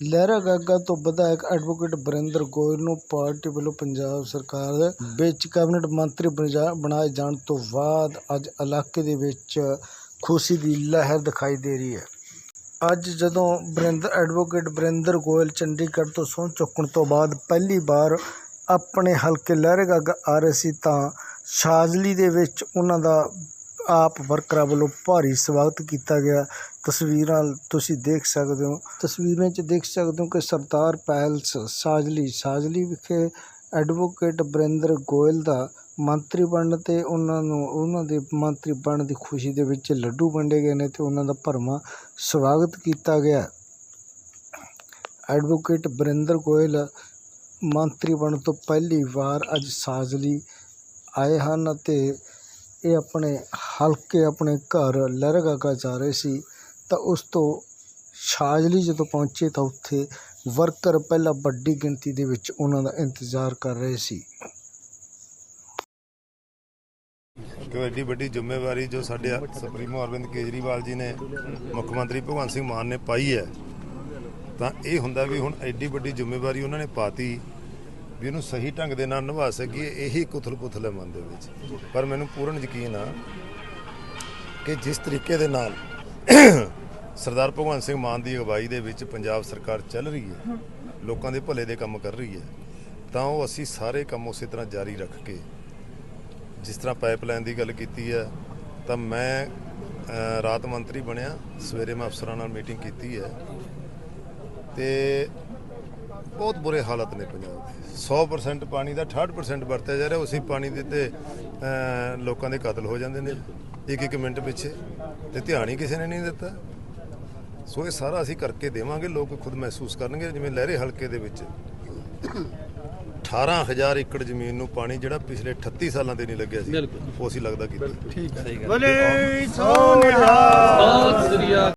ਲਹਿਰਾ ਗਾਗਾ ਤੋਂ ਵਿਧਾਇਕ ਐਡਵੋਕੇਟ ਬਰਿੰਦਰ ਗੋਇਲ ਨੂੰ ਪਾਰਟੀ ਵੱਲੋਂ ਪੰਜਾਬ ਸਰਕਾਰ ਵਿੱਚ ਕੈਬਨਿਟ ਮੰਤਰੀ ਬਣਾ- ਬਣਾਏ ਜਾਣ ਤੋਂ ਬਾਅਦ ਅੱਜ ਇਲਾਕੇ ਦੇ ਵਿੱਚ ਖੁਸ਼ੀ ਦੀ ਲਹਿਰ ਦਿਖਾਈ ਦੇ ਰਹੀ ਹੈ। ਅੱਜ ਜਦੋਂ ਬਰਿੰਦਰ ਐਡਵੋਕੇਟ ਬਰਿੰਦਰ ਗੋਇਲ ਚੰਡੀਗੜ੍ਹ ਤੋਂ ਸਹੁੰ ਚੁੱਕਣ ਤੋਂ ਬਾਅਦ ਪਹਿਲੀ ਵਾਰ ਆਪਣੇ ਹਲਕੇ ਲਹਿਰਾਗਾਗਾ ਆ ਰਹੇ ਸੀ ਤਾਂ ਸ਼ਾਜ਼ਲੀ ਦੇ ਵਿੱਚ ਉਹਨਾਂ ਦਾ ਆਪ ਵਰਕਰਾਂ ਵੱਲੋਂ ਭਾਰੀ ਸਵਾਗਤ ਕੀਤਾ ਗਿਆ। ਤਸਵੀਰਾਂ ਤੁਸੀਂ ਦੇਖ ਸਕਦੇ ਹੋ। ਤਸਵੀਰਾਂ 'ਚ ਦੇਖ ਸਕਦੇ ਹੋ ਕਿ ਸਰਦਾਰ ਪੈਲਸ ਸਾਜਲੀ ਸਾਜਲੀ ਵਿਖੇ ਐਡਵੋਕੇਟ ਬਰਿੰਦਰ ਗੋਇਲ ਦਾ ਮੰਤਰੀ ਬਣਨ ਤੇ ਉਹਨਾਂ ਨੂੰ, ਉਹਨਾਂ ਦੇ ਮੰਤਰੀ ਬਣਨ ਦੀ ਖੁਸ਼ੀ ਦੇ ਵਿੱਚ ਲੱਡੂ ਵੰਡੇ ਗਏ ਨੇ ਤੇ ਉਹਨਾਂ ਦਾ ਭਰਵਾਂ ਸਵਾਗਤ ਕੀਤਾ ਗਿਆ। ਐਡਵੋਕੇਟ ਬਰਿੰਦਰ ਗੋਇਲ ਮੰਤਰੀ ਬਣਨ ਤੋਂ ਪਹਿਲੀ ਵਾਰ ਅੱਜ ਸਾਜਲੀ ਆਏ ਹਨ ਅਤੇ ਇਹ ਆਪਣੇ ਹਲਕੇ ਆਪਣੇ ਘਰ ਲਹਿਰਾਗਾਗਾ ਜਾ ਰਹੇ ਸੀ, ਤਾਂ ਉਸ ਤੋਂ ਛਾਜਲੀ ਜਦੋਂ ਪਹੁੰਚੇ ਤਾਂ ਉੱਥੇ ਵਰਕਰ ਪਹਿਲਾਂ ਵੱਡੀ ਗਿਣਤੀ ਦੇ ਵਿੱਚ ਉਹਨਾਂ ਦਾ ਇੰਤਜ਼ਾਰ ਕਰ ਰਹੇ ਸੀ। ਕਿ ਐਡੀ ਵੱਡੀ ਜ਼ਿੰਮੇਵਾਰੀ ਜੋ ਸਾਡੇ ਸੁਪਰੀਮੋ ਅਰਵਿੰਦ ਕੇਜਰੀਵਾਲ ਜੀ ਨੇ, ਮੁੱਖ ਮੰਤਰੀ ਭਗਵੰਤ ਸਿੰਘ ਮਾਨ ਨੇ ਪਾਈ ਹੈ, ਤਾਂ ਇਹ ਹੁੰਦਾ ਵੀ ਹੁਣ ਐਡੀ ਵੱਡੀ ਜ਼ਿੰਮੇਵਾਰੀ ਉਹਨਾਂ ਨੇ ਪਾਤੀ। ਵੀ ਇਹਨੂੰ ਸਹੀ ਢੰਗ ਦੇ ਨਾਲ ਨਿਭਾ ਸਕੀਏ, ਇਹੀ ਕੁਥਲ-ਪੁਥਲ ਹੈ ਮਨ ਦੇ ਵਿੱਚ। ਪਰ ਮੈਨੂੰ ਪੂਰਨ ਯਕੀਨ ਆ ਕਿ ਜਿਸ ਤਰੀਕੇ ਦੇ ਨਾਲ ਸਰਦਾਰ ਭਗਵੰਤ ਸਿੰਘ ਮਾਨ ਦੀ ਅਗਵਾਈ ਦੇ ਵਿੱਚ ਪੰਜਾਬ ਸਰਕਾਰ ਚੱਲ ਰਹੀ ਹੈ, ਲੋਕਾਂ ਦੇ ਭਲੇ ਦੇ ਕੰਮ ਕਰ ਰਹੀ ਹੈ, ਤਾਂ ਉਹ ਅਸੀਂ ਸਾਰੇ ਕੰਮ ਉਸੇ ਤਰ੍ਹਾਂ ਜਾਰੀ ਰੱਖ ਕੇ ਜਿਸ ਤਰ੍ਹਾਂ ਪਾਈਪਲਾਈਨ ਦੀ ਗੱਲ ਕੀਤੀ ਹੈ, ਤਾਂ ਮੈਂ ਰਾਤ ਮੰਤਰੀ ਬਣਿਆ, ਸਵੇਰੇ ਮੈਂ ਅਫਸਰਾਂ ਨਾਲ ਮੀਟਿੰਗ ਕੀਤੀ ਹੈ, ਤੇ ਬਹੁਤ ਬੁਰੇ ਹਾਲਤ ਨੇ ਪੰਜਾਬ ਦੇ। 100% ਪਾਣੀ ਦਾ 68% ਵਰਤਿਆ ਜਾ ਰਿਹਾ ਉਸੇ ਪਾਣੀ ਦੇ ਤੇ ਲੋਕਾਂ ਦੇ ਕਤਲ ਹੋ ਜਾਂਦੇ ਨੇ। ਇੱਕ ਇੱਕ ਮਿੰਟ ਪਿੱਛੇ। ਤੇ ਧਿਆਨ ਹੀ ਕਿਸੇ ਨੇ ਨਹੀਂ ਦਿੱਤਾ। ਸੋ ਇਹ ਸਾਰਾ ਅਸੀਂ ਕਰਕੇ ਦੇਵਾਂਗੇ ਲੋਕ ਖੁਦ ਮਹਿਸੂਸ ਕਰਨਗੇ ਜਿਵੇਂ ਲਹਿਰੇ ਹਲਕੇ ਦੇ ਵਿੱਚ। 18000 ਏਕੜ ਜ਼ਮੀਨ ਨੂੰ ਪਾਣੀ ਜਿਹੜਾ ਪਿਛਲੇ 38 ਸਾਲਾਂ ਦੇ ਨਹੀਂ ਲੱਗਿਆ ਸੀ ਉਹ ਅਸੀਂ ਲੱਗਦਾ ਕੀਤਾ। ਬੋਲੇ ਸੋਨਿਹਾ